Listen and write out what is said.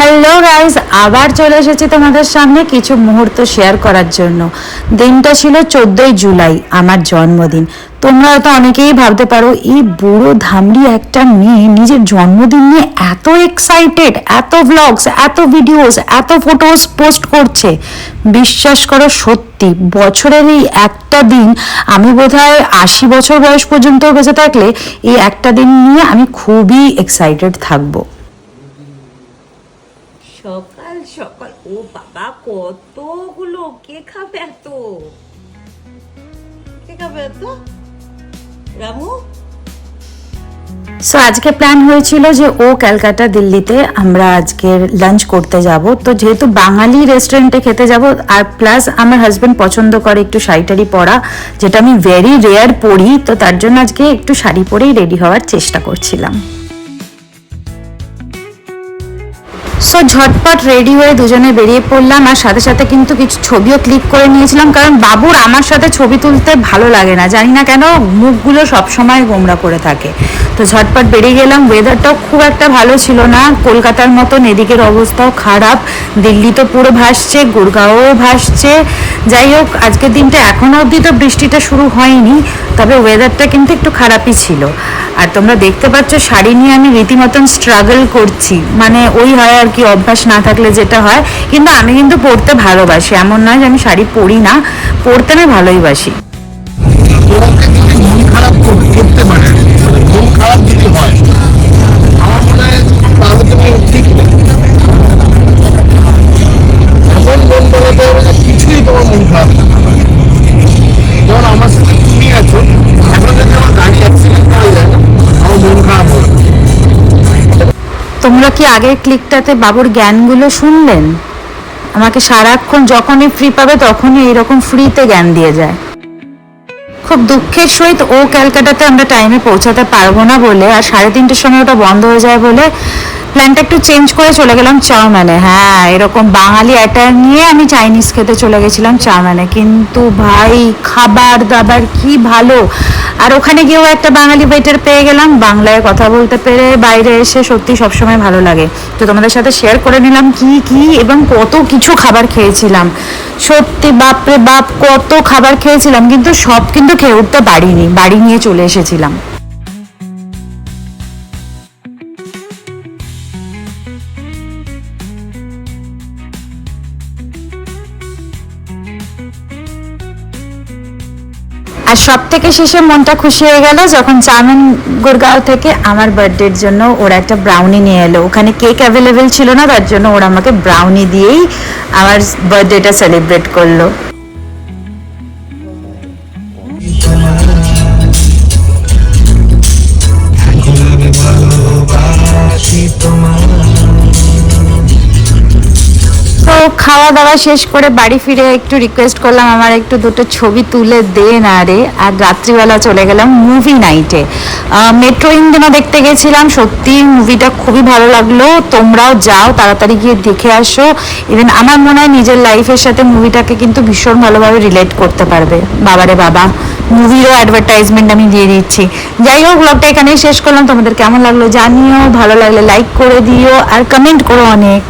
Hello guys আবার চলে এসেছি তোমাদের সামনে কিছু মুহূর্ত শেয়ার করার জন্য। দিনটা ছিল চোদ্দই জুলাই, আমার জন্মদিন। তোমরা হয়তো অনেকেই ভাবতে পারো, এই বুড়ো ধামড়ি একটা মেয়ে নিজের জন্মদিন নিয়ে এত এক্সাইটেড এত ব্লগস এত ভিডিওস এত ফটোস পোস্ট করছে। বিশ্বাস করো সত্যি, বছরের এই একটা দিন আমি বোধহয় আশি বছর বয়স পর্যন্ত বেঁচে থাকলে এই একটা দিন নিয়ে আমি খুবই এক্সাইটেড থাকব। ও বাবা, কতগুলো কে খাবে এত? কে খাবে এত? রামু? সো আজকে প্ল্যান হয়েছিল যে ও ক্যালকাটা দিল্লিতে আমরা আজকে লাঞ্চ করতে যাব। তো যেহেতু বাঙালি রেস্টুরেন্টে খেতে যাব, আর প্লাস আমার হাজবেন্ড পছন্দ করে একটু শাড়ি পরা, যেটা আমি ভেরি রেয়ার পরি, তো তার জন্য আজকে একটু শাড়ি পরেই রেডি হওয়ার চেষ্টা করছিলাম। সো ঝটপট রেডি হয়ে দুজনে বেরিয়ে পড়লাম আর সাথে সাথে কিন্তু কিছু ছবিও ক্লিক করে নিয়েছিলাম কারণ বাবুর আমার সাথে ছবি তুলতে ভালো লাগে না। জানি না কেন মুখগুলো সবসময় গোমরা করে থাকে। তো ঝটপট বেরিয়ে গেলাম। ওয়েদারটাও খুব একটা ভালো ছিল না। কলকাতার মতন এদিকের অবস্থাও খারাপ। দিল্লি তো পুরো ভাসছে গুড়গাঁও ভাসছে। যাই হোক, আজকের দিনটা এখনও অবধি তো বৃষ্টিটা শুরু হয়নি, তবে ওয়েদারটা কিন্তু একটু খারাপই ছিল। আর তোমরা দেখতে পাচ্ছ, শাড়ি নিয়ে আমি রীতিমতন স্ট্রাগল করছি। মানে ওই হয় আর কি, অভ্যাস না থাকলে যেটা হয়। কিন্তু আমি কিন্তু পরতে ভালোবাসি। এমন নয় যে আমি শাড়ি পরি না। পরতে আমি ভালোই আগের ক্লিকটাতে বাবুর জ্ঞানগুলো শুনলেন? আমাকে সারাক্ষণ যখনই ফ্রি পাবে তখনই এইরকম ফ্রিতে জ্ঞান দিয়ে যায়। খুব দুঃখের সহিত ও ক্যালকাটাতে আমরা টাইমে পৌঁছাতে পারব না বলে, আর সাড়ে তিনটের সময় ওটা বন্ধ হয়ে যায় বলে প্ল্যানটা একটু চেঞ্জ করে চলে গেলাম চাউম্যানে হ্যাঁ এরকম বাঙালি অ্যাটার নিয়ে আমি চাইনিজ খেতে চলে গেছিলাম চাউম্যানে কিন্তু ভাই, খাবার দাবার কি ভালো। আর ওখানে গিয়েও একটা বাঙালি ওয়েটার পেয়ে গেলাম, বাংলায় কথা বলতে পেরে বাইরে এসে সত্যি সবসময় ভালো লাগে। তো তোমাদের সাথে শেয়ার করে নিলাম কি কি এবং কত কিছু খাবার খেয়েছিলাম। সত্যি, বাপরে বাপ, কত খাবার খেয়েছিলাম। কিন্তু সব কিন্তু খেয়ে উঠতে পারিনি, বাড়ি নিয়ে চলে এসেছিলাম। আর সব থেকে শেষে মনটা খুশি হয়ে গেল যখন চাউমিন গুড়গাঁও থেকে আমার বার্থডের জন্য ওরা একটা ব্রাউনি নিয়ে এলো। ওখানে কেক অ্যাভেলেবেল ছিল না, তার জন্য ওরা আমাকে ব্রাউনি দিয়েই আমার বার্থডেটা সেলিব্রেট করল। খাওয়া দাওয়া শেষ করে বাড়ি ফিরে একটু রিকোয়েস্ট করলাম, আমার একটু দুটো ছবি তুলে দে না রে। আর রাত্রিবেলা চলে গেলাম মুভি নাইটে মেট্রো ইন্ডিয়ানা দেখতে গেছিলাম, সত্যি মুভিটা খুবই ভালো লাগল। তোমরাও যাও, তাড়াতাড়ি গিয়ে দেখে আসো। ইভেন আমার মনে হয় নিজের লাইফের সাথে মুভিটাকে কিন্তু ভীষণ ভালোভাবে রিলেট করতে পারবে। বাবারে বাবা মুভিরও অ্যাডভার্টাইজমেন্ট আমি দিয়ে দিচ্ছি। যাই হোক ব্লগটা এখানেই শেষ করলাম। তোমাদের কেমন লাগল জানিও, ভালো লাগলে লাইক করে দিও, আর কমেন্ট করো অনেক।